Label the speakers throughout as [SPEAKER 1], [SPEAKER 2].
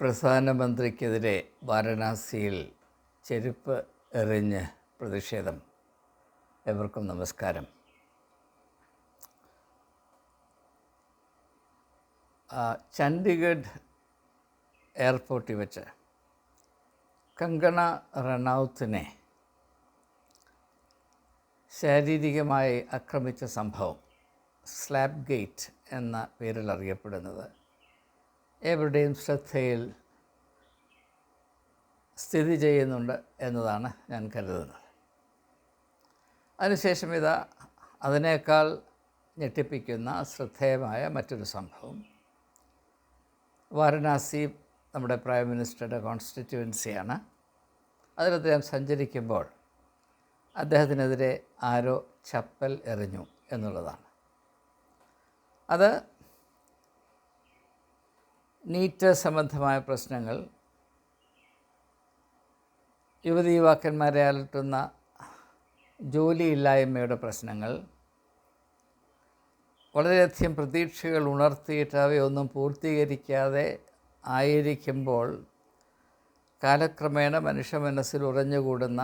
[SPEAKER 1] പ്രധാനമന്ത്രിക്കെതിരെ വാരണാസിയിൽ ചെരുപ്പ് എറിഞ്ഞ് പ്രതിഷേധം. എവർക്കും നമസ്കാരം. ചണ്ഡീഗഡ് എയർപോർട്ടിൽ വെച്ച് കങ്കണ റണൌത്തിനെ ശാരീരികമായി ആക്രമിച്ച സംഭവം സ്ലാബ് ഗേറ്റ് എന്ന പേരിൽ അറിയപ്പെടുന്നത് എവരുടെയും ശ്രദ്ധയിൽ സ്ഥിതി ചെയ്യുന്നുണ്ട് എന്നതാണ് ഞാൻ കരുതുന്നത്. അതിനുശേഷം ഇതാ അതിനേക്കാൾ ഞെട്ടിപ്പിക്കുന്ന ശ്രദ്ധേയമായ മറ്റൊരു സംഭവം. വാരണാസി നമ്മുടെ പ്രൈം മിനിസ്റ്ററുടെ കോൺസ്റ്റിറ്റ്യുവൻസിയാണ് അതിൽ അദ്ദേഹം സഞ്ചരിക്കുമ്പോൾ അദ്ദേഹത്തിനെതിരെ ആരോ ചപ്പൽ എറിഞ്ഞു എന്നുള്ളതാണ്. അത് നീറ്റ് സംബന്ധമായ പ്രശ്നങ്ങൾ. യുവതി യുവാക്കന്മാരെ അലട്ടുന്ന ജോലിയില്ലായ്മയുടെ പ്രശ്നങ്ങൾ. വളരെയധികം പ്രതീക്ഷകൾ ഉണർത്തിയിട്ട് അവയൊന്നും പൂർത്തീകരിക്കാതെ ആയിരിക്കുമ്പോൾ കാലക്രമേണ മനുഷ്യ മനസ്സിൽ ഉറഞ്ഞുകൂടുന്ന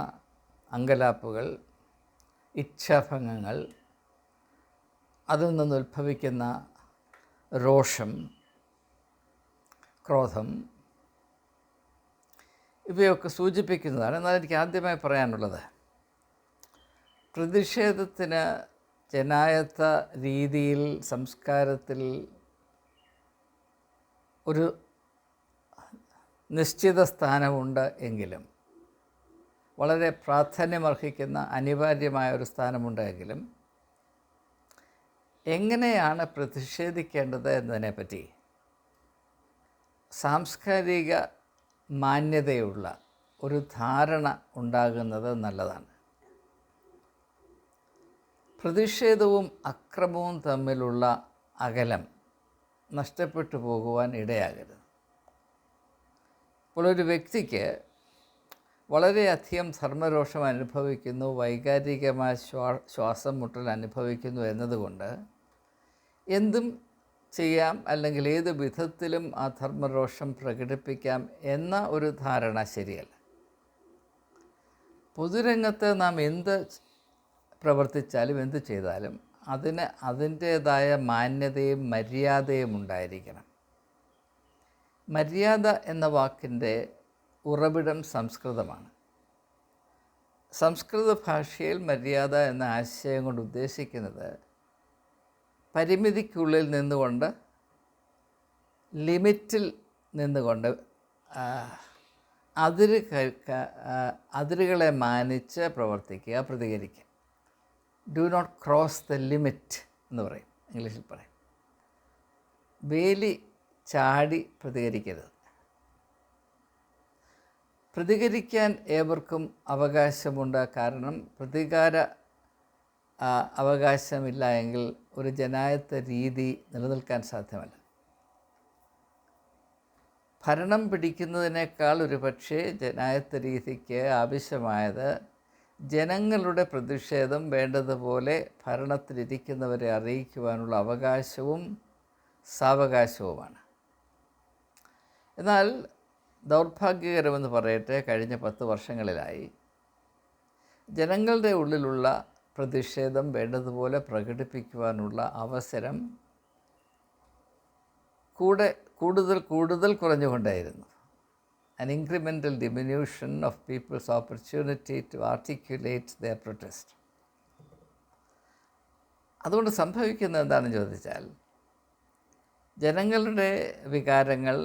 [SPEAKER 1] അങ്കലാപ്പുകൾ ഇച്ഛാഭംഗങ്ങൾ അതിൽ നിന്ന് ഉത്ഭവിക്കുന്ന രോഷം ക്രോധം ഇവയൊക്കെ സൂചിപ്പിക്കുന്നതാണ് എന്നാൽ എനിക്ക് ആദ്യമായി പറയാനുള്ളത്. പ്രതിഷേധത്തിന് ജനായത്ത രീതിയിൽ സംസ്കാരത്തിൽ ഒരു നിശ്ചിത സ്ഥാനമുണ്ട് എങ്കിലും വളരെ പ്രാധാന്യമർഹിക്കുന്ന അനിവാര്യമായ ഒരു സ്ഥാനമുണ്ടെങ്കിലും എങ്ങനെയാണ് പ്രതിഷേധിക്കേണ്ടത് എന്നതിനെപ്പറ്റി സാംസ്കാരിക മാന്യതയുള്ള ഒരു ധാരണ ഉണ്ടാകുന്നത് നല്ലതാണ്. പ്രതിഷേധവും അക്രമവും തമ്മിലുള്ള അകലം നഷ്ടപ്പെട്ടു പോകുവാൻ ഇടയാകരുത്. ഇപ്പോൾ ഒരു വ്യക്തിക്ക് വളരെയധികം ധർമ്മരോഷം അനുഭവിക്കുന്നു വൈകാരികമായ ശ്വാ ശ്വാസം മുട്ടൽ അനുഭവിക്കുന്നു എന്നതുകൊണ്ട് എന്തും ചെയ്യാം അല്ലെങ്കിൽ ഏത് വിധത്തിലും ആ ധർമ്മരോഷം പ്രകടിപ്പിക്കാം എന്ന ഒരു ധാരണ ശരിയല്ല. പൊതുരംഗത്ത് നാം എന്ത് പ്രവർത്തിച്ചാലും എന്ത് ചെയ്താലും അതിന് അതിന്റേതായ മാന്യതയും മര്യാദയും ഉണ്ടായിരിക്കണം. മര്യാദ എന്ന വാക്കിന്റെ ഉറവിടം സംസ്കൃതമാണ്. സംസ്കൃത ഭാഷയിൽ മര്യാദ എന്ന ആശയം കൊണ്ട് ഉദ്ദേശിക്കുന്നത് പരിമിതിക്കുള്ളിൽ നിന്നുകൊണ്ട് ലിമിറ്റിൽ നിന്നുകൊണ്ട് അതിര് അതിരുകളെ മാനിച്ച് പ്രവർത്തിക്കുക പ്രതികരിക്കുക. Do not cross the limit എന്ന് പറയും ഇംഗ്ലീഷിൽ പറയും. വേലി ചാടി പ്രതികരിക്കരുത്. പ്രതികരിക്കാൻ ഏവർക്കും അവകാശമുണ്ട്. കാരണം പ്രതികാര അവകാശമില്ല എങ്കിൽ ഒരു ജനായത്ത രീതി നിലനിൽക്കാൻ സാധ്യമല്ല. ഭരണം പിടിക്കുന്നതിനേക്കാൾ ഒരു പക്ഷേ ജനായത്ത രീതിക്ക് ആവശ്യമായത് ജനങ്ങളുടെ പ്രതിഷേധം വേണ്ടതുപോലെ ഭരണത്തിലിരിക്കുന്നവരെ അറിയിക്കുവാനുള്ള അവകാശവും സാവകാശവുമാണ്. എന്നാൽ ദൗർഭാഗ്യകരമെന്ന് പറയട്ടെ കഴിഞ്ഞ പത്ത് വർഷങ്ങളിലായി ജനങ്ങളുടെ ഉള്ളിലുള്ള പ്രതിഷേധം വേണ്ടതുപോലെ പ്രകടിപ്പിക്കുവാനുള്ള അവസരം കൂടെ കൂടുതൽ കൂടുതൽ കുറഞ്ഞുകൊണ്ടായിരുന്നു. An incremental diminution of people's opportunity to articulate their protest അതുകൊണ്ട് സംഭവിക്കുന്നത് എന്താണെന്ന് ചോദിച്ചാൽ ജനങ്ങളുടെ വികാരങ്ങൾ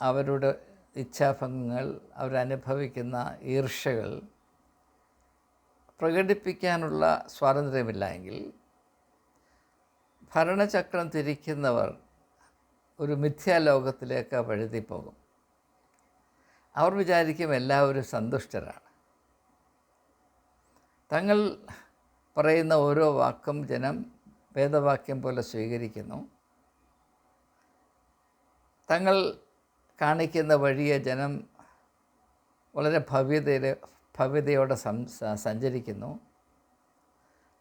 [SPEAKER 1] അവരുടെ ഇച്ഛാഭംഗങ്ങൾ അവരനുഭവിക്കുന്ന ഈർഷകൾ പ്രകടിപ്പിക്കാനുള്ള സ്വാതന്ത്ര്യമില്ല എങ്കിൽ ഭരണചക്രം തിരിക്കുന്നവർ ഒരു മിഥ്യാലോകത്തിലേക്ക് വഴുതിപ്പോകും അവർ വിചാരിക്കും എല്ലാവരും സന്തുഷ്ടരാണ്. തങ്ങൾ പറയുന്ന ഓരോ വാക്കും ജനം വേദവാക്യം പോലെ സ്വീകരിക്കുന്നു. തങ്ങൾ കാണിക്കുന്ന വഴിയെ ജനം വളരെ ഭവ്യതയിൽ ഭവ്യതയോടെ സഞ്ചരിക്കുന്നു.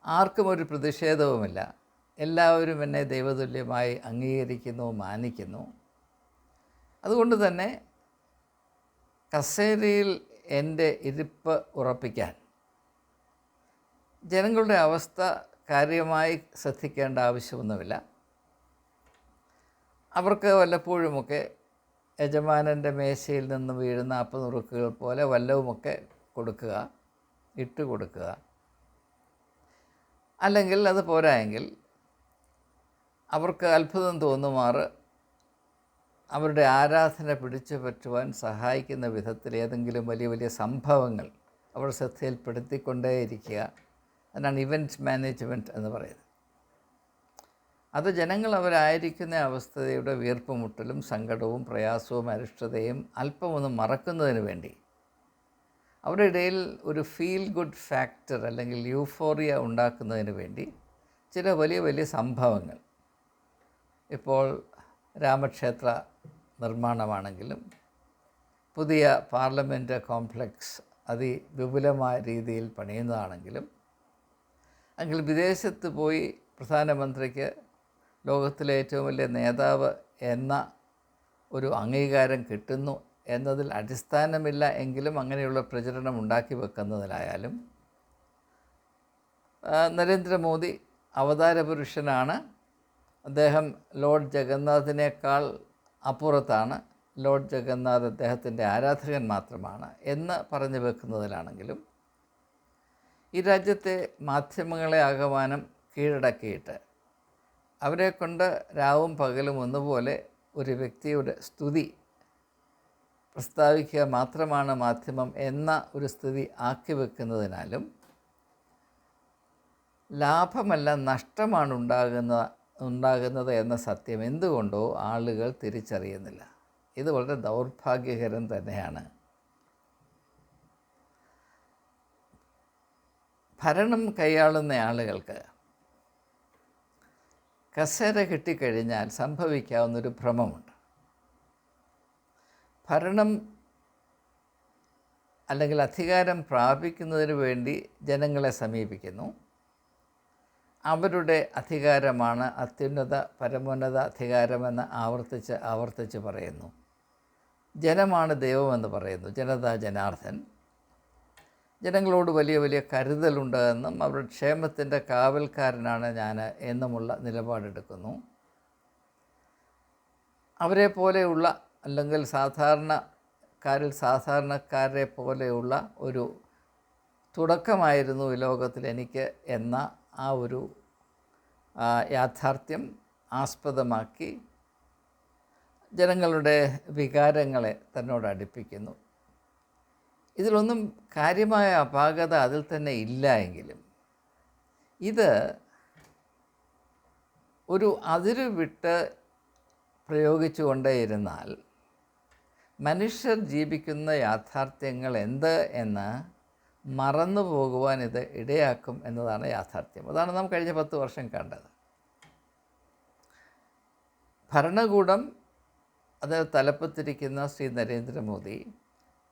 [SPEAKER 1] ആർക്കും ഒരു പ്രതിഷേധവുമില്ല. എല്ലാവരും എന്നെ ദൈവതുല്യമായി അംഗീകരിക്കുന്നു മാനിക്കുന്നു. അതുകൊണ്ട് തന്നെ കസേരയിൽ എന്റെ ഇരിപ്പ് ഉറപ്പിക്കാൻ ജനങ്ങളുടെ അവസ്ഥ കാര്യമായി ശ്രദ്ധിക്കേണ്ട ആവശ്യമൊന്നുമില്ല. അവർക്ക് വല്ലപ്പോഴുമൊക്കെ യജമാനന്റെ മേശയിൽ നിന്ന് വീഴുന്ന അപ്പനുറുക്കുകൾ പോലെ വല്ലവുമൊക്കെ കൊടുക്കുക ഇട്ട് കൊടുക്കുക. അല്ലെങ്കിൽ അത് പോരായെങ്കിൽ അവർക്ക് അത്ഭുതം തോന്നുമാറ് അവരുടെ ആരാധന പിടിച്ചു പറ്റുവാൻ സഹായിക്കുന്ന വിധത്തിൽ ഏതെങ്കിലും വലിയ വലിയ സംഭവങ്ങൾ അവർ ശ്രദ്ധയിൽപ്പെടുത്തിക്കൊണ്ടേയിരിക്കുക. അതിനാണ് ഇവന്റ് മാനേജ്മെന്റ് എന്ന് പറയുന്നത്. അത് ജനങ്ങൾ അവരായിരിക്കുന്ന അവസ്ഥയുടെ വീർപ്പുമുട്ടലും സങ്കടവും പ്രയാസവും അരിഷ്ടതയും അല്പമൊന്നും മറക്കുന്നതിന് വേണ്ടി അവരുടെ ഇടയിൽ ഒരു ഫീൽ ഗുഡ് ഫാക്ടർ അല്ലെങ്കിൽ യൂഫോറിയ ഉണ്ടാക്കുന്നതിന് വേണ്ടി ചില വലിയ വലിയ സംഭവങ്ങൾ. ഇപ്പോൾ രാമക്ഷേത്ര നിർമ്മാണമാണെങ്കിലും പുതിയ പാർലമെന്റ് കോംപ്ലക്സ് അതിവിപുലമായ രീതിയിൽ പണിയുന്നതാണെങ്കിലും അല്ലെങ്കിൽ വിദേശത്ത് പോയി പ്രധാനമന്ത്രിക്ക് ലോകത്തിലെ ഏറ്റവും വലിയ നേതാവ് എന്ന ഒരു അംഗീകാരം കിട്ടുന്നു എന്നതിൽ അടിസ്ഥാനമില്ല എങ്കിലും അങ്ങനെയുള്ള പ്രചരണം ഉണ്ടാക്കി വെക്കുന്നതിലായാലും നരേന്ദ്രമോദി അവതാരപുരുഷനാണ് അദ്ദേഹം ലോർഡ് ജഗന്നാഥിനേക്കാൾ അപ്പുറത്താണ്. ലോർഡ് ജഗന്നാഥ് അദ്ദേഹത്തിന്റെ ആരാധകൻ മാത്രമാണ് എന്ന് പറഞ്ഞു വെക്കുന്നതിലാണെങ്കിലും ഈ രാജ്യത്തെ മാധ്യമങ്ങളെ ആകമാനം കീഴടക്കിയിട്ട് അവരെക്കൊണ്ട് രാവും പകലും ഒന്നുപോലെ ഒരു വ്യക്തിയുടെ സ്തുതി പ്രസ്താവിക്കുക മാത്രമാണ് മാധ്യമം എന്ന ഒരു സ്ഥിതി ആക്കി വെക്കുന്നതിനാലും ലാഭമല്ല നഷ്ടമാണ് ഉണ്ടാകുന്ന ഉണ്ടാകുന്നത് എന്ന സത്യം എന്തുകൊണ്ടോ ആളുകൾ തിരിച്ചറിയുന്നില്ല. ഇത് വളരെ ദൗർഭാഗ്യകരം തന്നെയാണ്. ഭരണം കൈയാളുന്ന ആളുകൾക്ക് കസേര കിട്ടിക്കഴിഞ്ഞാൽ സംഭവിക്കാവുന്നൊരു ഭ്രമമുണ്ട്. ഭരണം അല്ലെങ്കിൽ അധികാരം പ്രാപിക്കുന്നതിന് വേണ്ടി ജനങ്ങളെ സമീപിക്കുന്നു. അവരുടെ അധികാരമാണ് അത്യുന്നത പരമോന്നത അധികാരമെന്ന് ആവർത്തിച്ച് ആവർത്തിച്ച് പറയുന്നു. ജനമാണ് ദൈവമെന്ന് പറയുന്നു. ജനത ജനാർദ്ദൻ. ജനങ്ങളോട് വലിയ വലിയ കരുതലുണ്ട് എന്നും അവരുടെ ക്ഷേമത്തിന്റെ കാവൽക്കാരനാണ് ഞാൻ എന്നുമുള്ള നിലപാടെടുക്കുന്നു. അവരെ പോലെയുള്ള അല്ലെങ്കിൽ സാധാരണക്കാരിൽ സാധാരണക്കാരെ പോലെയുള്ള ഒരു തുടക്കമായിരുന്നു ഈ ലോകത്തിൽ എനിക്ക് എന്ന ആ ഒരു യാഥാർത്ഥ്യം ആസ്പദമാക്കി ജനങ്ങളുടെ വികാരങ്ങളെ തന്നോട് അടുപ്പിക്കുന്നു. ഇതിലൊന്നും കാര്യമായ അപാകത അതിൽ തന്നെ ഇല്ല എങ്കിലും ഇത് ഒരു അതിരുവിട്ട് വിട്ട് പ്രയോഗിച്ചുകൊണ്ടേയിരുന്നാൽ മനുഷ്യർ ജീവിക്കുന്ന യാഥാർത്ഥ്യങ്ങൾ എന്ത് എന്ന് മറന്നു പോകുവാൻ ഇത് ഇടയാക്കും എന്നതാണ് യാഥാർത്ഥ്യം. അതാണ് നാം കഴിഞ്ഞ പത്ത് വർഷം കണ്ടത്. ഭരണകൂടം അത് തലപ്പത്തിരിക്കുന്ന ശ്രീ നരേന്ദ്രമോദി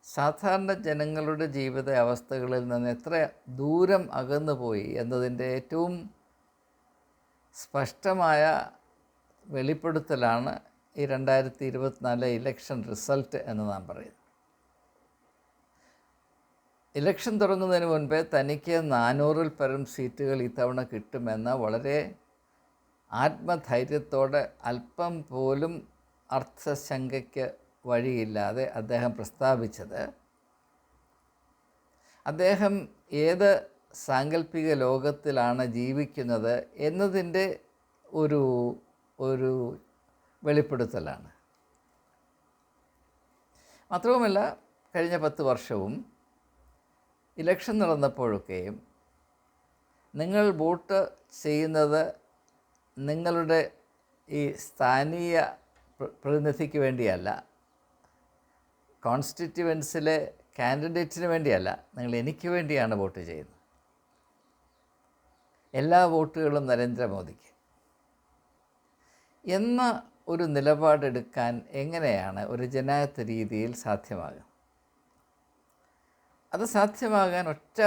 [SPEAKER 1] സാധാരണ ജനങ്ങളുടെ ജീവിത അവസ്ഥകളിൽ നിന്ന് എത്ര ദൂരം അകന്നുപോയി എന്നതിന്റെ ഏറ്റവും സ്പഷ്ടമായ വെളിപ്പെടുത്തലാണ് ഈ രണ്ടായിരത്തി ഇരുപത്തിനാല് ഇലക്ഷൻ റിസൾട്ട് എന്ന് നാം പറയുന്നു. ഇലക്ഷൻ തുടങ്ങുന്നതിന് മുൻപേ തനിക്ക് നാനൂറിൽ പരം സീറ്റുകൾ ഇത്തവണ കിട്ടുമെന്ന വളരെ ആത്മധൈര്യത്തോടെ അല്പം പോലും അർത്ഥശങ്കയ്ക്ക് വഴിയില്ലാതെ അദ്ദേഹം പ്രസ്താവിച്ചത് അദ്ദേഹം ഏത് സാങ്കല്പിക ലോകത്തിലാണ് ജീവിക്കുന്നത് എന്നതിന്റെ ഒരു ഒരു വെളിപ്പെടുത്തലാണ്. മാത്രവുമല്ല കഴിഞ്ഞ പത്ത് വർഷവും ഇലക്ഷൻ നടന്നപ്പോഴൊക്കെയും നിങ്ങൾ വോട്ട് ചെയ്യുന്നത് നിങ്ങളുടെ ഈ സ്ഥാനീയ പ്രതിനിധിക്ക് വേണ്ടിയല്ല കോൺസ്റ്റിറ്റ്യുവൻസിലെ കാൻഡിഡേറ്റിന് വേണ്ടിയല്ല നിങ്ങൾ എനിക്ക് വേണ്ടിയാണ് വോട്ട് ചെയ്യുന്നത്. എല്ലാ വോട്ടുകളും നരേന്ദ്രമോദിക്ക്. എന്ന ഒരു നിലപാടെടുക്കാൻ എങ്ങനെയാണ് ഒരു ജനായത്ത രീതിയിൽ സാധ്യമാകുക അത് സാധ്യമാകാൻ ഒറ്റ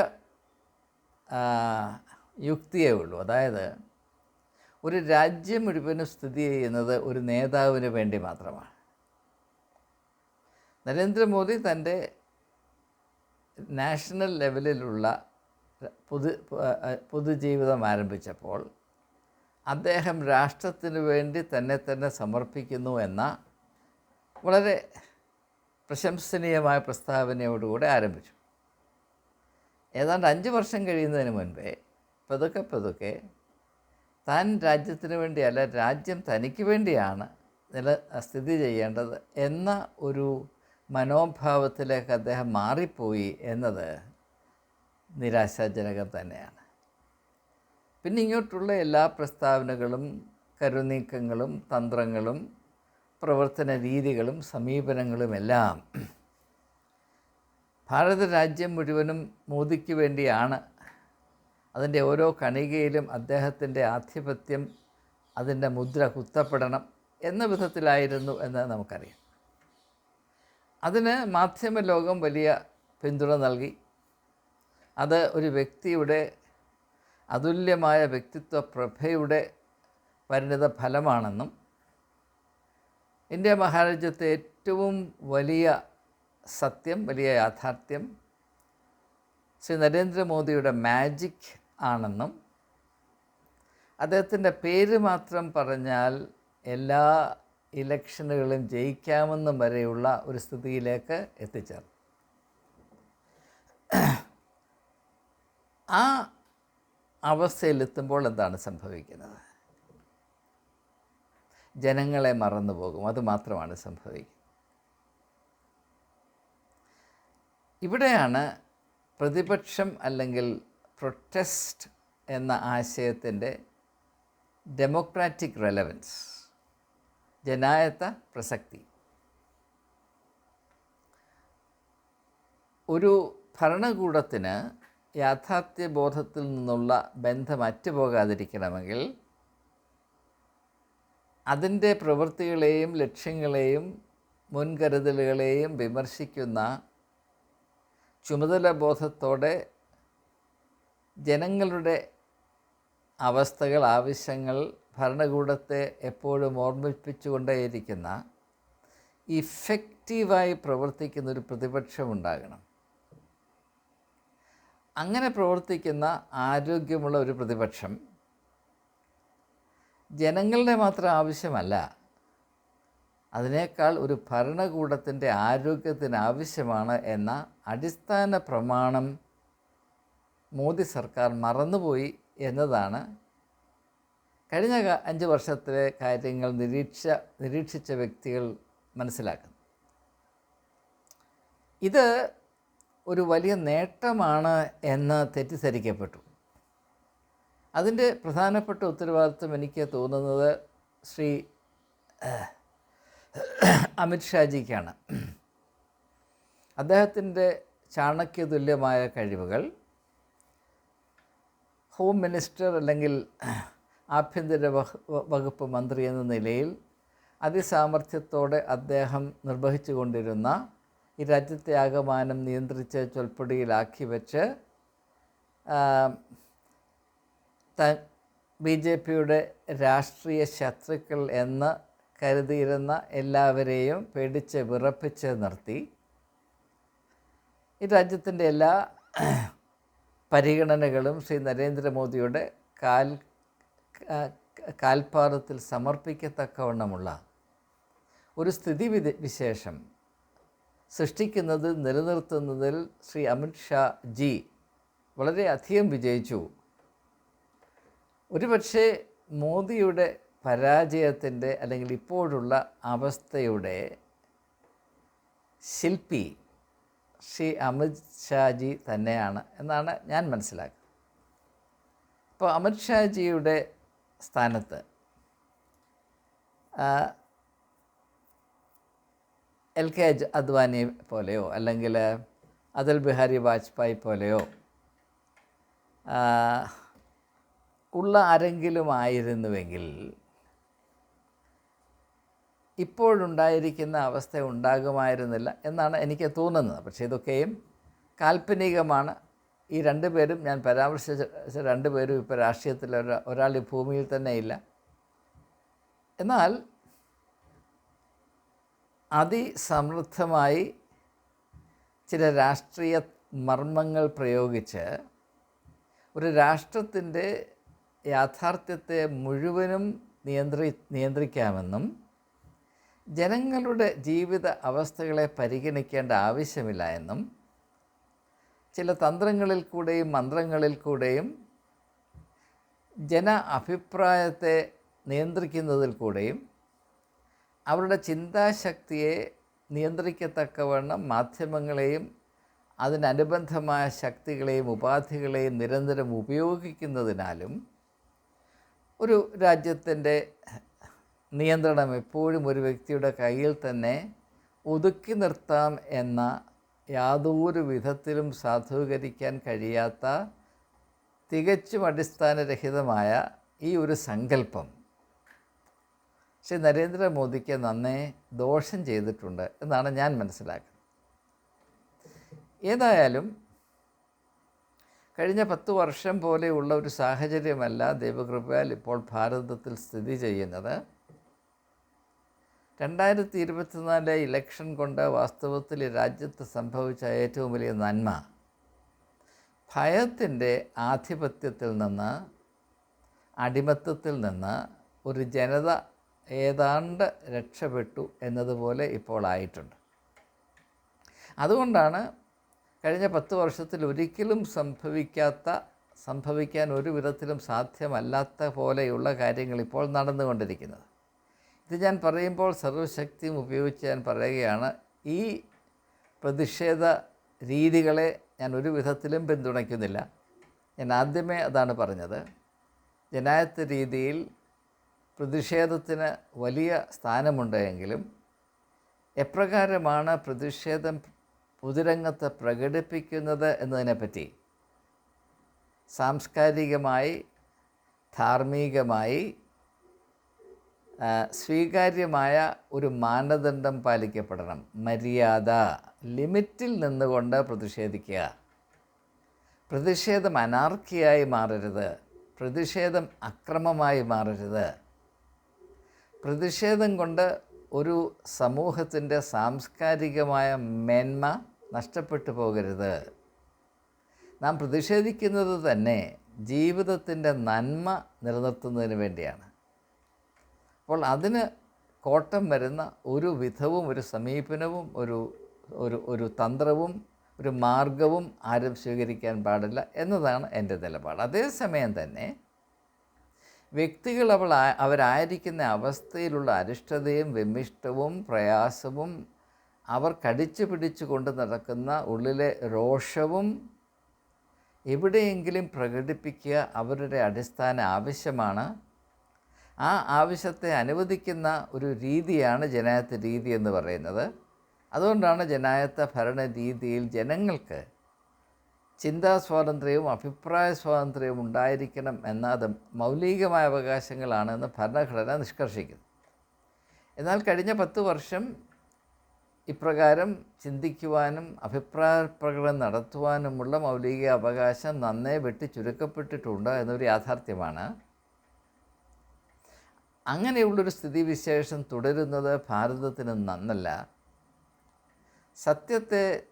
[SPEAKER 1] യുക്തിയേ ഉള്ളൂ. അതായത് ഒരു രാജ്യം മുഴുവനും സ്ഥിതി ചെയ്യുന്നത് ഒരു നേതാവിന് വേണ്ടി മാത്രമാണ്. നരേന്ദ്രമോദി തന്റെ നാഷണൽ ലെവലിലുള്ള പൊതു പൊതുജീവിതം ആരംഭിച്ചപ്പോൾ അദ്ദേഹം രാഷ്ട്രത്തിന് വേണ്ടി തന്നെ തന്നെ സമർപ്പിക്കുന്നു എന്ന വളരെ പ്രശംസനീയമായ പ്രസ്താവനയോടുകൂടെ ആരംഭിച്ചു. ഏതാണ്ട് അഞ്ച് വർഷം കഴിയുന്നതിന് മുൻപേ പതുക്കെ പതുക്കെ താൻ രാജ്യത്തിന് വേണ്ടിയല്ല രാജ്യം തനിക്ക് വേണ്ടിയാണ് നില സ്ഥിതി ചെയ്യേണ്ടത് എന്ന ഒരു മനോഭാവത്തിലേക്ക് അദ്ദേഹം മാറിപ്പോയി എന്നത് നിരാശാജനകം തന്നെയാണ്. പിന്നെ ഇങ്ങോട്ടുള്ള എല്ലാ പ്രസ്താവനകളും കരുനീക്കങ്ങളും തന്ത്രങ്ങളും പ്രവർത്തന രീതികളും സമീപനങ്ങളുമെല്ലാം ഭാരത രാജ്യം മുഴുവനും മോദിക്ക് വേണ്ടിയാണ്. അതിന്റെ ഓരോ കണികയിലും അദ്ദേഹത്തിന്റെ ആധിപത്യം അതിന്റെ മുദ്ര കുത്തപ്പെടണം എന്ന വിധത്തിലായിരുന്നു എന്ന് നമുക്കറിയാം. അതിന് മാധ്യമ ലോകം വലിയ പിന്തുണ നൽകി. അത് ഒരു വ്യക്തിയുടെ അതുല്യമായ വ്യക്തിത്വ പ്രഭയുടെ പരിണിത ഫലമാണെന്നും ഇന്ത്യ മഹാരാജ്യത്തെ ഏറ്റവും വലിയ സത്യം വലിയ യാഥാർത്ഥ്യം ശ്രീ നരേന്ദ്രമോദിയുടെ മാജിക് ആണെന്നും അദ്ദേഹത്തിന്റെ പേര് മാത്രം പറഞ്ഞാൽ എല്ലാ ഇലക്ഷനുകളും ജയിക്കാമെന്നും വരെയുള്ള ഒരു സ്ഥിതിയിലേക്ക് എത്തിച്ചേർന്നു. ആ അവസ്ഥയിലെത്തുമ്പോൾ എന്താണ് സംഭവിക്കുന്നത്? ജനങ്ങളെ മറന്നു പോകും. അത് മാത്രമാണ് സംഭവിക്കുന്നത്. ഇവിടെയാണ് പ്രതിപക്ഷം അല്ലെങ്കിൽ പ്രൊട്ടസ്റ്റ് എന്ന ആശയത്തിന്റെ ഡെമോക്രാറ്റിക് റെലവൻസ് ജനായത്ത പ്രസക്തി. ഒരു ഭരണകൂടത്തിന് യാഥാർത്ഥ്യബോധത്തിൽ നിന്നുള്ള ബന്ധം അറ്റുപോകാതിരിക്കണമെങ്കിൽ അതിന്റെ പ്രവൃത്തികളെയും ലക്ഷ്യങ്ങളെയും മുൻകരുതലുകളെയും വിമർശിക്കുന്ന ചുമതല ബോധത്തോടെ ജനങ്ങളുടെ അവസ്ഥകൾ ആവശ്യങ്ങൾ ഭരണകൂടത്തെ എപ്പോഴും ഓർമ്മിപ്പിച്ചുകൊണ്ടേയിരിക്കുന്ന ഇഫക്റ്റീവായി പ്രവർത്തിക്കുന്നൊരു പ്രതിപക്ഷമുണ്ടാകണം അങ്ങനെ പ്രവർത്തിക്കുന്ന ആരോഗ്യമുള്ള ഒരു പ്രതിപക്ഷം ജനങ്ങളുടെ മാത്രം ആവശ്യമല്ല അതിനേക്കാൾ ഒരു ഭരണകൂടത്തിന്റെ ആരോഗ്യത്തിന് ആവശ്യമാണ് എന്ന അടിസ്ഥാന പ്രമാണം മോദി സർക്കാർ മറന്നുപോയി എന്നതാണ്. കഴിഞ്ഞ അഞ്ച് വർഷത്തിലെ കാര്യങ്ങൾ നിരീക്ഷ നിരീക്ഷിച്ച വ്യക്തികൾ മനസ്സിലാക്കുന്നത്. ഇത് ഒരു വലിയ നേട്ടമാണ് എന്ന് തെറ്റിദ്ധരിക്കപ്പെട്ടു. അതിന്റെ പ്രധാനപ്പെട്ട ഉത്തരവാദിത്വം എനിക്ക് തോന്നുന്നത് ശ്രീ അമിത്ഷാജിക്കാണ് അദ്ദേഹത്തിന്റെ ചാണക്യതുല്യമായ കഴിവുകൾ ഹോം മിനിസ്റ്റർ അല്ലെങ്കിൽ ആഭ്യന്തര വകുപ്പ് മന്ത്രി എന്ന നിലയിൽ അതിസാമർഥ്യത്തോടെ അദ്ദേഹം നിർവഹിച്ചു കൊണ്ടിരുന്ന ഈ രാജ്യത്തെ ആകമാനം നിയന്ത്രിച്ച് ചൊൽപ്പടിയിലാക്കി വെച്ച് ബി ജെ പിയുടെ രാഷ്ട്രീയ ശത്രുക്കൾ എന്ന് കരുതിയിരുന്ന എല്ലാവരെയും പേടിച്ച് വിറപ്പിച്ച് നിർത്തി. ഈ രാജ്യത്തിന്റെ എല്ലാ പരിഗണനകളും ശ്രീ നരേന്ദ്രമോദിയുടെ കാൽ കാൽപാദത്തിൽ സമർപ്പിക്കത്തക്കവണ്ണമുള്ള ഒരു സ്ഥിതി വിശേഷം. സൃഷ്ടിക്കുന്നത് നിലനിർത്തുന്നതിൽ ശ്രീ അമിത് ഷാ ജി വളരെയധികം വിജയിച്ചു. ഒരുപക്ഷെ മോദിയുടെ പരാജയത്തിന്റെ അല്ലെങ്കിൽ ഇപ്പോഴുള്ള അവസ്ഥയുടെ ശില്പി ശ്രീ അമിത് ഷാജി തന്നെയാണ് എന്നാണ് ഞാൻ മനസ്സിലാക്കുന്നത്. അപ്പോൾ അമിത് ഷാജിയുടെ സ്ഥാനത്ത് എൽ കെ അദ്വാനി പോലെയോ അല്ലെങ്കിൽ അടൽ ബിഹാരി വാജ്പേയി പോലെയോ ഉള്ള ആരെങ്കിലും ആയിരുന്നുവെങ്കിൽ ഇപ്പോഴുണ്ടായിരിക്കുന്ന അവസ്ഥ ഉണ്ടാകുമായിരുന്നില്ല എന്നാണ് എനിക്ക് തോന്നുന്നത്. പക്ഷേ ഇതൊക്കെയും കാൽപ്പനികമാണ്. ഈ രണ്ട് പേരും ഞാൻ പരാമർശിച്ച രണ്ട് പേരും ഇപ്പോൾ രാഷ്ട്രീയത്തിൽ ഒരാൾ ഈ ഭൂമിയിൽ തന്നെ ഇല്ല. എന്നാൽ അതിസമൃദ്ധമായി ചില രാഷ്ട്രീയ മർമ്മങ്ങൾ പ്രയോഗിച്ച് ഒരു രാഷ്ട്രത്തിന്റെ യാഥാർത്ഥ്യത്തെ മുഴുവനും നിയന്ത്രി നിയന്ത്രിക്കാമെന്നും ജനങ്ങളുടെ ജീവിത അവസ്ഥകളെ പരിഗണിക്കേണ്ട ആവശ്യമില്ല എന്നും ചില തന്ത്രങ്ങളിൽ കൂടെയും മന്ത്രങ്ങളിൽ കൂടെയും ജന അഭിപ്രായത്തെ നിയന്ത്രിക്കുന്നതിൽ കൂടെയും അവരുടെ ചിന്താശക്തിയെ നിയന്ത്രിക്കത്തക്കവണ്ണം മാധ്യമങ്ങളെയും അതിനനുബന്ധമായ ശക്തികളെയും ഉപാധികളെയും നിരന്തരം ഉപയോഗിക്കുന്നതിനാലും ഒരു രാജ്യത്തിന്റെ നിയന്ത്രണം എപ്പോഴും ഒരു വ്യക്തിയുടെ കയ്യിൽ തന്നെ ഒതുക്കി നിർത്താം എന്ന യാതൊരു വിധത്തിലും സാധൂകരിക്കാൻ കഴിയാത്ത തികച്ചും അടിസ്ഥാനരഹിതമായ ഈ ഒരു സങ്കല്പം. ശ്രീ നരേന്ദ്രമോദിക്ക് നന്നേ ദോഷം ചെയ്തിട്ടുണ്ട് എന്നാണ് ഞാൻ മനസ്സിലാക്കുന്നത്. ഏതായാലും കഴിഞ്ഞ പത്ത് വർഷം പോലെയുള്ള ഒരു സാഹചര്യമല്ല ദൈവകൃപയാൽ ഇപ്പോൾ ഭാരതത്തിൽ സ്ഥിതി ചെയ്യുന്നത്. രണ്ടായിരത്തി ഇരുപത്തിനാലിലെ ഇലക്ഷൻ കൊണ്ട് വാസ്തവത്തിൽ രാജ്യത്ത് സംഭവിച്ച ഏറ്റവും വലിയ നന്മ ഭയത്തിന്റെ ആധിപത്യത്തിൽ നിന്ന് അടിമത്തത്തിൽ നിന്ന് ഒരു ജനത ഏതാണ്ട് രക്ഷപ്പെട്ടു എന്നതുപോലെ ഇപ്പോൾ ആയിട്ടുണ്ട്. അതുകൊണ്ടാണ് കഴിഞ്ഞ പത്ത് വർഷത്തിൽ ഒരിക്കലും സംഭവിക്കാത്ത സംഭവിക്കാൻ ഒരു വിധത്തിലും സാധ്യമല്ലാത്ത പോലെയുള്ള കാര്യങ്ങൾ ഇപ്പോൾ നടന്നുകൊണ്ടിരിക്കുന്നത്. ഇത് ഞാൻ പറയുമ്പോൾ സർവശക്തിയും ഉപയോഗിച്ച് ഞാൻ പറയുകയാണ് ഈ പ്രതിഷേധ രീതികളെ ഞാൻ ഒരു വിധത്തിലും പിന്തുണയ്ക്കുന്നില്ല. ഞാൻ ആദ്യമേ അതാണ് പറഞ്ഞത് ജനായത്ത രീതിയിൽ പ്രതിഷേധത്തിന് വലിയ സ്ഥാനമുണ്ടെങ്കിലും എപ്രകാരമാണ് പ്രതിഷേധം പൊതുരംഗത്ത് പ്രകടിപ്പിക്കുന്നത് എന്നതിനെപ്പറ്റി? സാംസ്കാരികമായി ധാർമ്മികമായി സ്വീകാര്യമായ ഒരു മാനദണ്ഡം പാലിക്കപ്പെടണം. മര്യാദ. ലിമിറ്റിൽ നിന്നുകൊണ്ട് പ്രതിഷേധിക്കുക. പ്രതിഷേധം അനാർക്കിയായി മാറരുത്. പ്രതിഷേധം അക്രമമായി മാറരുത്. പ്രതിഷേധം കൊണ്ട് ഒരു സമൂഹത്തിന്റെ സാംസ്കാരികമായ മേന്മ നഷ്ടപ്പെട്ടു പോകരുത്. നാം പ്രതിഷേധിക്കുന്നത് തന്നെ ജീവിതത്തിന്റെ നന്മ നിലനിർത്തുന്നതിന് വേണ്ടിയാണ്. അപ്പോൾ അതിന് കോട്ടം വരുന്ന ഒരു വിധവും ഒരു സമീപനവും ഒരു ഒരു ഒരു തന്ത്രവും ഒരു മാർഗവും ആരും സ്വീകരിക്കാൻ പാടില്ല എന്നതാണ് എന്റെ നിലപാട്. അതേസമയം തന്നെ വ്യക്തികൾ അവൾ അവരായിരിക്കുന്ന അവസ്ഥയിലുള്ള അരിഷ്ടതയും വിമിഷ്ടവും പ്രയാസവും അവർ കടിച്ചു പിടിച്ചു കൊണ്ട് നടക്കുന്ന ഉള്ളിലെ രോഷവും എവിടെയെങ്കിലും പ്രകടിപ്പിക്കുക അവരുടെ അടിസ്ഥാന ആവശ്യമാണ്. ആ ആവശ്യത്തെ അനുവദിക്കുന്ന ഒരു രീതിയാണ് ജനായത്ത രീതി എന്ന് പറയുന്നത്. അതുകൊണ്ടാണ് ജനായത്ത ഭരണ രീതിയിൽ ജനങ്ങൾക്ക് ചിന്താ സ്വാതന്ത്ര്യവും അഭിപ്രായ സ്വാതന്ത്ര്യവും ഉണ്ടായിരിക്കണം എന്നത് മൗലികമായ അവകാശങ്ങളാണെന്ന് ഭരണഘടന നിഷ്കർഷിക്കുന്നു. എന്നാൽ കഴിഞ്ഞ പത്ത് വർഷം ഇപ്രകാരം ചിന്തിക്കുവാനും അഭിപ്രായ പ്രകടനം നടത്തുവാനുമുള്ള മൗലിക അവകാശം നന്നേ വെട്ടി ചുരുക്കപ്പെട്ടിട്ടുണ്ട് എന്നൊരു യാഥാർത്ഥ്യമാണ്. അങ്ങനെയുള്ളൊരു സ്ഥിതിവിശേഷം തുടരുന്നത് ഭാരതത്തിന് നന്നല്ല. സത്യത്തെ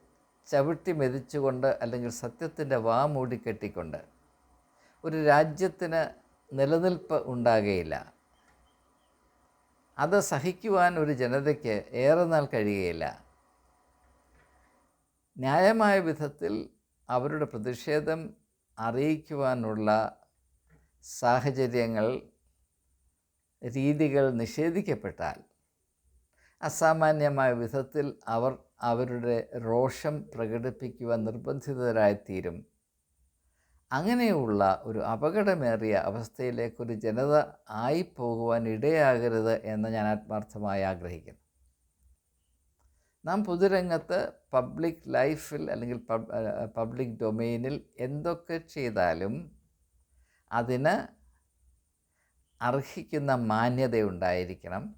[SPEAKER 1] ചവിട്ടി മെതിച്ചുകൊണ്ട് അല്ലെങ്കിൽ സത്യത്തിന്റെ വാ മൂടിക്കെട്ടിക്കൊണ്ട് ഒരു രാജ്യത്തിന് നിലനിൽപ്പ് ഉണ്ടാകുകയില്ല അത് സഹിക്കുവാൻ ഒരു ജനതയ്ക്ക് ഏറെ നാൾ കഴിയുകയില്ല. ന്യായമായ വിധത്തിൽ അവരുടെ പ്രതിഷേധം അറിയിക്കുവാനുള്ള സാഹചര്യങ്ങൾ രീതികൾ നിഷേധിക്കപ്പെട്ടാൽ അസാമാന്യമായ വിധത്തിൽ അവർ അവരുടെ രോഷം പ്രകടിപ്പിക്കുവാൻ നിർബന്ധിതരായിത്തീരും. അങ്ങനെയുള്ള ഒരു അപകടമേറിയ അവസ്ഥയിലേക്കൊരു ജനത ആയിപ്പോകുവാൻ ഇടയാകരുത് എന്ന് ഞാൻ ആത്മാർത്ഥമായി ആഗ്രഹിക്കുന്നു. നാം പൊതുരംഗത്ത് പബ്ലിക് ലൈഫിൽ അല്ലെങ്കിൽ പബ്ലിക് ഡൊമെയിനിൽ എന്തൊക്കെ ചെയ്താലും അതിന് അർഹിക്കുന്ന മാന്യതയുണ്ടായിരിക്കണം.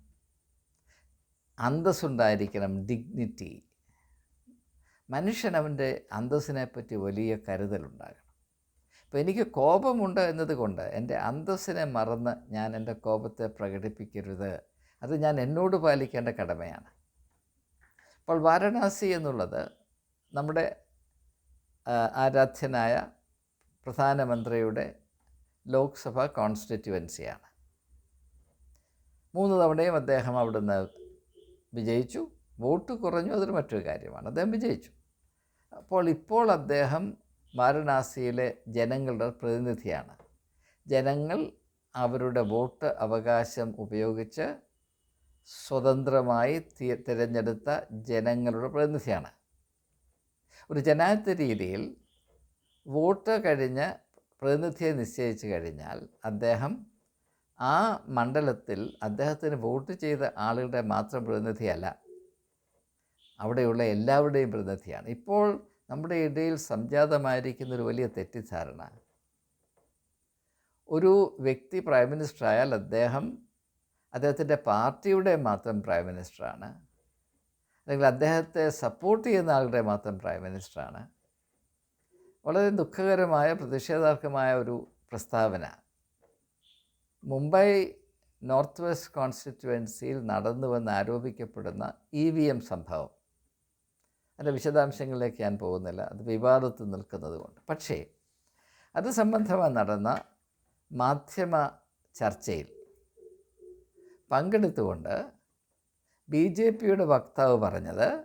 [SPEAKER 1] അന്തസ്സുണ്ടായിരിക്കണം. ഡിഗ്നിറ്റി. മനുഷ്യൻ അന്തസ്സിനെ പറ്റി വലിയ കരുതലുണ്ടാകണം. അപ്പോൾ എനിക്ക് കോപമുണ്ട് എന്നതുകൊണ്ട് എന്റെ അന്തസ്സിനെ മറന്ന് ഞാൻ എന്റെ കോപത്തെ പ്രകടിപ്പിക്കരുത്. അത് ഞാൻ എന്നോട് പാലിക്കേണ്ട കടമയാണ്. അപ്പോൾ വാരണാസി എന്നുള്ളത് നമ്മുടെ ആരാധ്യനായ പ്രധാനമന്ത്രിയുടെ ലോക്സഭ കോൺസ്റ്റിറ്റ്യുവൻസിയാണ്. മൂന്ന് തവണയും അദ്ദേഹം അവിടുന്ന് വിജയിച്ചു. വോട്ട് കുറഞ്ഞു അതൊരു മറ്റൊരു കാര്യമാണ്. അദ്ദേഹം വിജയിച്ചു. അപ്പോൾ ഇപ്പോൾ അദ്ദേഹം വാരണാസിയിലെ ജനങ്ങളുടെ പ്രതിനിധിയാണ്. ജനങ്ങൾ അവരുടെ വോട്ട് അവകാശം ഉപയോഗിച്ച് സ്വതന്ത്രമായി തിരഞ്ഞെടുത്ത ജനങ്ങളുടെ പ്രതിനിധിയാണ്. ഒരു ജനാധിപത്യ രീതിയിൽ വോട്ട് കഴിഞ്ഞ് പ്രതിനിധിയെ നിശ്ചയിച്ചു കഴിഞ്ഞാൽ അദ്ദേഹം ആ മണ്ഡലത്തിൽ അദ്ദേഹത്തിന് വോട്ട് ചെയ്ത ആളുകളുടെ മാത്രം പ്രതിനിധിയല്ല. അവിടെയുള്ള എല്ലാവരുടെയും പ്രതിനിധിയാണ്. ഇപ്പോൾ നമ്മുടെ ഇടയിൽ സംജാതമായിരിക്കുന്ന ഒരു വലിയ തെറ്റിദ്ധാരണ. ഒരു വ്യക്തി പ്രൈം മിനിസ്റ്റർ ആയാൽ അദ്ദേഹം അദ്ദേഹത്തിന്റെ പാർട്ടിയുടെ മാത്രം പ്രൈം മിനിസ്റ്ററാണ്. അല്ലെങ്കിൽ അദ്ദേഹത്തെ സപ്പോർട്ട് ചെയ്യുന്ന ആളുടെ മാത്രം പ്രൈം മിനിസ്റ്ററാണ്. വളരെ ദുഃഖകരമായ പ്രതിഷേധാർഹമായ ഒരു പ്രസ്താവന. മുംബൈ നോർത്ത് വെസ്റ്റ് കോൺസ്റ്റിറ്റ്യുവൻസിയിൽ നടന്നുവെന്ന് ആരോപിക്കപ്പെടുന്ന ഇ വി എം സംഭവം. അതിന്റെ വിശദാംശങ്ങളിലേക്ക് ഞാൻ പോകുന്നില്ല. അത് വിവാദത്തിൽ നിൽക്കുന്നത് കൊണ്ട്. പക്ഷേ അത് സംബന്ധമായി നടന്ന മാധ്യമ ചർച്ചയിൽ പങ്കെടുത്തുകൊണ്ട് ബി ജെ പിയുടെ വക്താവ് പറഞ്ഞത്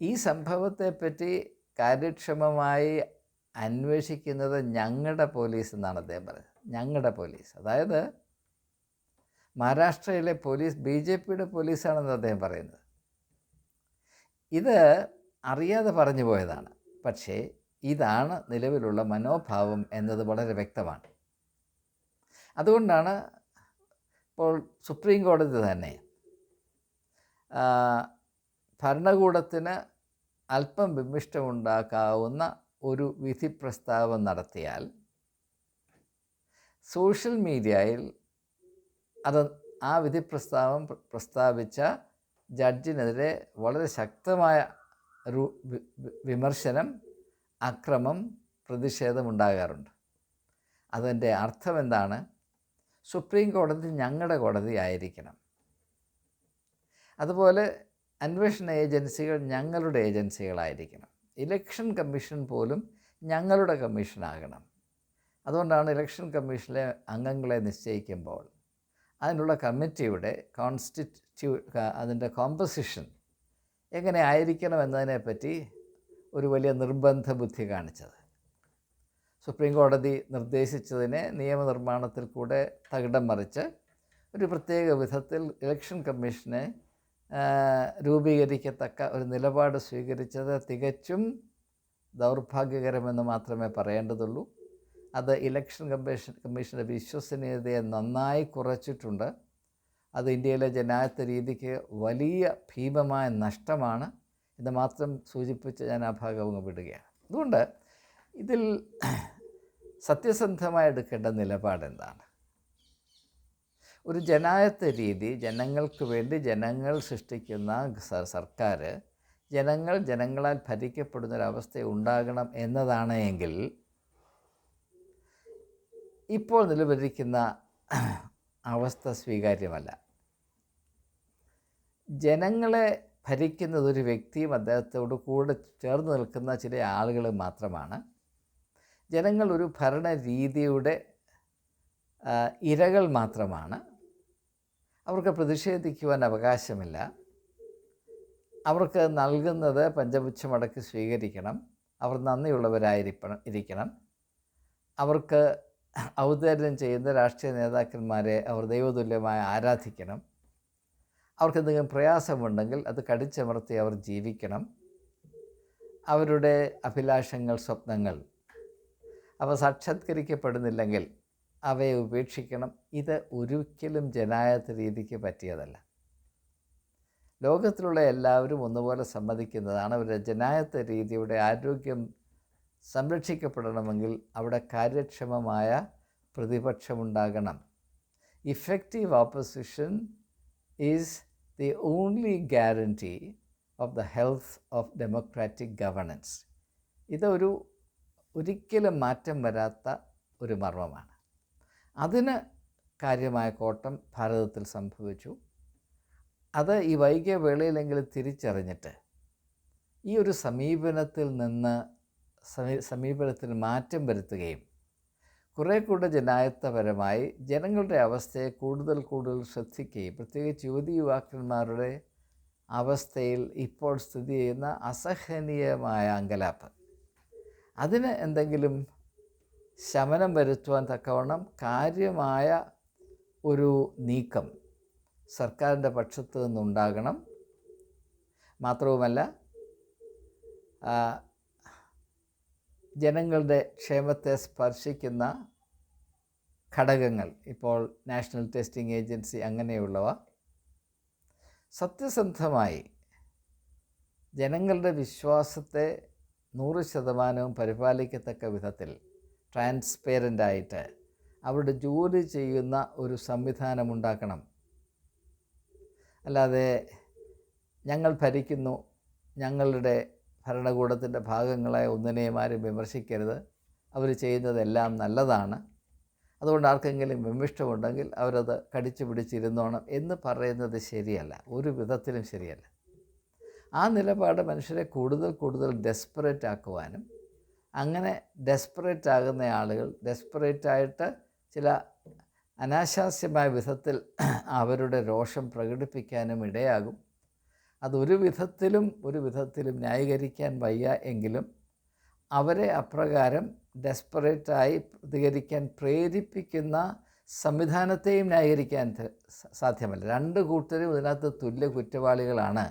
[SPEAKER 1] ഈ സംഭവത്തെപ്പറ്റി കാര്യക്ഷമമായി അന്വേഷിക്കുന്നത് ഞങ്ങളുടെ പോലീസ് എന്നാണ് അദ്ദേഹം പറഞ്ഞത്. ഞങ്ങളുടെ പോലീസ്. അതായത് മഹാരാഷ്ട്രയിലെ പോലീസ് ബി ജെ പിയുടെ പോലീസാണെന്ന് അദ്ദേഹം പറയുന്നത്. ഇത് അറിയാതെ പറഞ്ഞു പോയതാണ്. പക്ഷേ ഇതാണ് നിലവിലുള്ള മനോഭാവം എന്നത് വളരെ വ്യക്തമാണ്. അതുകൊണ്ടാണ് ഇപ്പോൾ സുപ്രീം കോടതി തന്നെ ഭരണകൂടത്തിന് അല്പം വിമിഷ്ടമുണ്ടാക്കാവുന്ന ഒരു വിധി പ്രസ്താവം നടത്തിയാൽ സോഷ്യൽ മീഡിയയിൽ അത് ആ വിധി പ്രസ്താവം പ്രസ്താവിച്ച ജഡ്ജിനെതിരെ വളരെ ശക്തമായ ഒരു വിമർശനം അക്രമം പ്രതിഷേധമുണ്ടാകാറുണ്ട്. അതിന്റെ അർത്ഥം എന്താണ് സുപ്രീം കോടതി ഞങ്ങളുടെ കോടതി ആയിരിക്കണം. അതുപോലെ അന്വേഷണ ഏജൻസികൾ ഞങ്ങളുടെ ഏജൻസികളായിരിക്കണം. ഇലക്ഷൻ കമ്മീഷൻ പോലും ഞങ്ങളുടെ കമ്മീഷനാകണം. അതുകൊണ്ടാണ് ഇലക്ഷൻ കമ്മീഷനിലെ അംഗങ്ങളെ നിശ്ചയിക്കുമ്പോൾ അതിനുള്ള കമ്മിറ്റിയുടെ കോൺസ്റ്റിറ്റ്യൂ അതിന്റെ കോമ്പസിഷൻ എങ്ങനെ ആയിരിക്കണം എന്നതിനെപ്പറ്റി ഒരു വലിയ നിർബന്ധ ബുദ്ധി കാണിച്ചത്. സുപ്രീം കോടതി നിർദ്ദേശിച്ചതിനെ നിയമനിർമ്മാണത്തിൽ കൂടെ തകിടം മറിച്ച് ഒരു പ്രത്യേക വിധത്തിൽ ഇലക്ഷൻ കമ്മീഷനെ രൂപീകരിക്കത്തക്ക ഒരു നിലപാട് സ്വീകരിച്ചത് തികച്ചും ദൗർഭാഗ്യകരമെന്ന് മാത്രമേ പറയേണ്ടതുള്ളൂ. അത് ഇലക്ഷൻ കമ്മീഷൻ കമ്മീഷന്റെ വിശ്വസനീയതയെ നന്നായി കുറച്ചിട്ടുണ്ട്. അത് ഇന്ത്യയിലെ ജനാധിപത്യ രീതിക്ക് വലിയ ഭീമമായ നഷ്ടമാണ്. എന്ന് മാത്രം സൂചിപ്പിച്ച് ഞാൻ ആ ഭാഗം വിടുകയാണ്. അതുകൊണ്ട് ഇതിൽ സത്യസന്ധമായി എടുക്കേണ്ട നിലപാട് എന്താണ്? ഒരു ജനായത്ത രീതി ജനങ്ങൾക്ക് വേണ്ടി ജനങ്ങൾ സൃഷ്ടിക്കുന്ന സർക്കാർ ജനങ്ങൾ ജനങ്ങളാൽ ഭരിക്കപ്പെടുന്നൊരവസ്ഥ ഉണ്ടാകണം എന്നതാണ് എങ്കിൽ ഇപ്പോൾ നിലവിലിരിക്കുന്ന അവസ്ഥ സ്വീകാര്യമല്ല. ജനങ്ങളെ ഭരിക്കുന്നത് ഒരു വ്യക്തിയും അദ്ദേഹത്തോട് കൂടെ ചേർന്ന് നിൽക്കുന്ന ചില ആളുകൾ മാത്രമാണ്. ജനങ്ങൾ ഒരു ഭരണരീതിയുടെ ഇരകൾ മാത്രമാണ്. അവർക്ക് പ്രതിഷേധിക്കുവാൻ അവകാശമില്ല. അവർക്ക് നൽകുന്നത് പഞ്ചപുച്ഛമടക്കി സ്വീകരിക്കണം. അവർ നന്ദിയുള്ളവരായിരിക്കണം ഇരിക്കണം. അവർക്ക് ഔദാര്യം ചെയ്യുന്ന രാഷ്ട്രീയ നേതാക്കന്മാരെ അവർ ദൈവതുല്യമായി ആരാധിക്കണം. അവർക്ക് എന്തെങ്കിലും പ്രയാസമുണ്ടെങ്കിൽ അത് കടിച്ചമർത്തി അവർ ജീവിക്കണം. അവരുടെ അഭിലാഷങ്ങൾ സ്വപ്നങ്ങൾ അവ സാക്ഷാത്കരിക്കപ്പെടുന്നില്ലെങ്കിൽ അവയെ ഉപേക്ഷിക്കണം. ഇത് ഒരിക്കലും ജനായത്ത രീതിക്ക് പറ്റിയതല്ല. ലോകത്തിലുള്ള എല്ലാവരും ഒന്നുപോലെ സമ്മതിക്കുന്നതാണ്. അവരുടെ ജനായത്ത രീതിയുടെ ആരോഗ്യം സംരക്ഷിക്കപ്പെടണമെങ്കിൽ അവിടെ കാര്യക്ഷമമായ പ്രതിപക്ഷമുണ്ടാകണം. Effective opposition is the only guarantee of the health of democratic governance ഇതൊരു ഒരിക്കലും മാറ്റം വരാത്ത ഒരു മർമ്മമാണ്. അതിന് കാര്യമായ കോട്ടം ഭാരതത്തിൽ സംഭവിച്ചു. അത് ഈ വൈകിയ വേളയിലെങ്കിലും തിരിച്ചറിഞ്ഞിട്ട് ഈ ഒരു സമീപനത്തിൽ നിന്ന് സമീ സമീപനത്തിൽ മാറ്റം വരുത്തുകയും കുറേ കൂടെ ജനായത്തപരമായി ജനങ്ങളുടെ അവസ്ഥയെ കൂടുതൽ കൂടുതൽ ശ്രദ്ധിക്കുകയും പ്രത്യേകിച്ച് യുവതി യുവാക്കന്മാരുടെ അവസ്ഥയിൽ ഇപ്പോൾ സ്ഥിതി ചെയ്യുന്ന അസഹനീയമായ അങ്കലാപ്പ്. അതിന് എന്തെങ്കിലും ശമനം വരുത്തുവാൻ തക്കവണ്ണം കാര്യമായ ഒരു നീക്കം സർക്കാരിന്റെ പക്ഷത്തു നിന്നുണ്ടാകണം. മാത്രവുമല്ല ജനങ്ങളുടെ ക്ഷേമത്തെ സ്പർശിക്കുന്ന ഘടകങ്ങൾ. ഇപ്പോൾ നാഷണൽ ടെസ്റ്റിംഗ് ഏജൻസി അങ്ങനെയുള്ളവ. സത്യസന്ധമായി ജനങ്ങളുടെ വിശ്വാസത്തെ നൂറ് ശതമാനവും പരിപാലിക്കത്തക്ക വിധത്തിൽ ട്രാൻസ്പേരന്റായിട്ട് അവരുടെ ജോലി ചെയ്യുന്ന ഒരു സംവിധാനം ഉണ്ടാക്കണം. അല്ലാതെ ഞങ്ങൾ ഭരിക്കുന്നു ഞങ്ങളുടെ ഭരണകൂടത്തിന്റെ ഭാഗങ്ങളായ ഒന്നിനെയും ആരും വിമർശിക്കരുത്. അവർ ചെയ്യുന്നതെല്ലാം നല്ലതാണ്. അതുകൊണ്ട് ആർക്കെങ്കിലും വിമിഷ്ടമുണ്ടെങ്കിൽ അവരത് കടിച്ചു പിടിച്ചിരുന്നോണം എന്ന് പറയുന്നത് ശരിയല്ല. ഒരു വിധത്തിലും ശരിയല്ല. ആ നിലപാട് മനുഷ്യരെ കൂടുതൽ കൂടുതൽ ഡെസ്പറേറ്റ് ആക്കുവാനും അങ്ങനെ ഡെസ്പറേറ്റ് ആകുന്ന ആളുകൾ ഡെസ്പറേറ്റായിട്ട് ചില അനാശാസ്യമായ വിധത്തിൽ അവരുടെ രോഷം പ്രകടിപ്പിക്കാനും ഇടയാകും. അതൊരു വിധത്തിലും ഒരു വിധത്തിലും ന്യായീകരിക്കാൻ വയ്യ എങ്കിലും അവരെ അപ്രകാരം ഡെസ്പറേറ്റായി പ്രതികരിക്കാൻ പ്രേരിപ്പിക്കുന്ന സംവിധാനത്തെയും ന്യായീകരിക്കാൻ സാധ്യമല്ല. രണ്ട് കൂട്ടരും ഇതിനകത്ത് തുല്യ കുറ്റവാളികളാണ്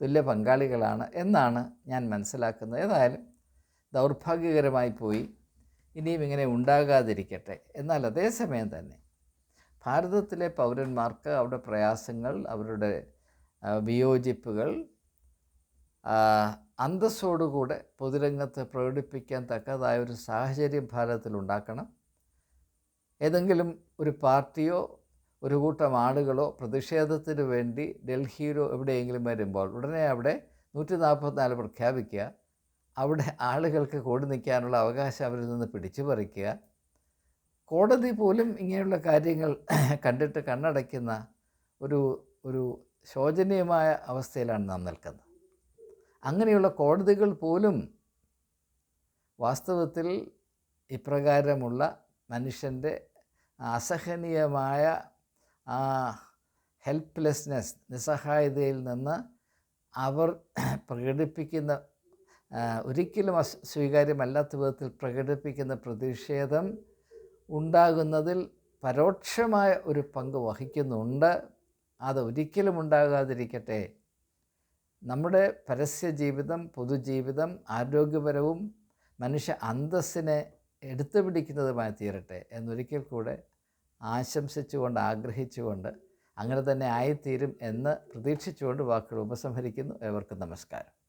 [SPEAKER 1] തുല്യ പങ്കാളികളാണ് എന്നാണ് ഞാൻ മനസ്സിലാക്കുന്നത്. ഏതായാലും ദൗർഭാഗ്യകരമായി പോയി. ഇനിയും ഇങ്ങനെ ഉണ്ടാകാതിരിക്കട്ടെ. എന്നാൽ അതേസമയം തന്നെ ഭാരതത്തിലെ പൗരന്മാർക്ക് അവരുടെ പ്രയാസങ്ങൾ അവരുടെ വിയോജിപ്പുകൾ അന്തസ്സോടുകൂടെ പൊതുരംഗത്ത് പ്രകടിപ്പിക്കാൻ തക്കതായ ഒരു സാഹചര്യം ഭാരതത്തിൽ ഉണ്ടാക്കണം. ഏതെങ്കിലും ഒരു പാർട്ടിയോ ഒരു കൂട്ടം ആളുകളോ പ്രതിഷേധത്തിന് വേണ്ടി ഡൽഹിയിലോ എവിടെയെങ്കിലും വരുമ്പോൾ ഉടനെ അവിടെ നൂറ്റി നാൽപ്പത്തിനാല് പ്രഖ്യാപിക്കുക. അവിടെ ആളുകൾക്ക് കൂടി നിൽക്കാനുള്ള അവകാശം അവരിൽ നിന്ന് പിടിച്ചു പറിക്കുക. കോടതി പോലും ഇങ്ങനെയുള്ള കാര്യങ്ങൾ കണ്ടിട്ട് കണ്ണടയ്ക്കുന്ന ഒരു ഒരു ശോചനീയമായ അവസ്ഥയിലാണ് നാം നിൽക്കുന്നത്. അങ്ങനെയുള്ള കോടതികൾ പോലും വാസ്തവത്തിൽ ഇപ്രകാരമുള്ള മനുഷ്യന്റെ അസഹനീയമായ ആ ഹെൽപ്ലെസ്നെസ് നിസ്സഹായതയിൽ നിന്ന് അവർ പ്രകടിപ്പിക്കുന്ന ഒരിക്കലും സ്വീകാര്യമല്ലാത്ത വിധത്തിൽ പ്രകടിപ്പിക്കുന്ന പ്രതിഷേധം ഉണ്ടാകുന്നതിൽ പരോക്ഷമായ ഒരു പങ്ക് വഹിക്കുന്നുണ്ട്. അത് ഒരിക്കലും ഉണ്ടാകാതിരിക്കട്ടെ. നമ്മുടെ പരസ്യ ജീവിതം പൊതുജീവിതം ആരോഗ്യപരവും മനുഷ്യ അന്തസ്സിനെ എടുത്തു പിടിക്കുന്നതുമായി തീരട്ടെ എന്നൊരിക്കൽ കൂടെ ആശംസിച്ചുകൊണ്ട് ആഗ്രഹിച്ചുകൊണ്ട് അങ്ങനെ തന്നെ ആയിത്തീരും എന്ന് പ്രതീക്ഷിച്ചുകൊണ്ട് വാക്കുകൾ ഉപസംഹരിക്കുന്നു. ഏവർക്കും നമസ്കാരം.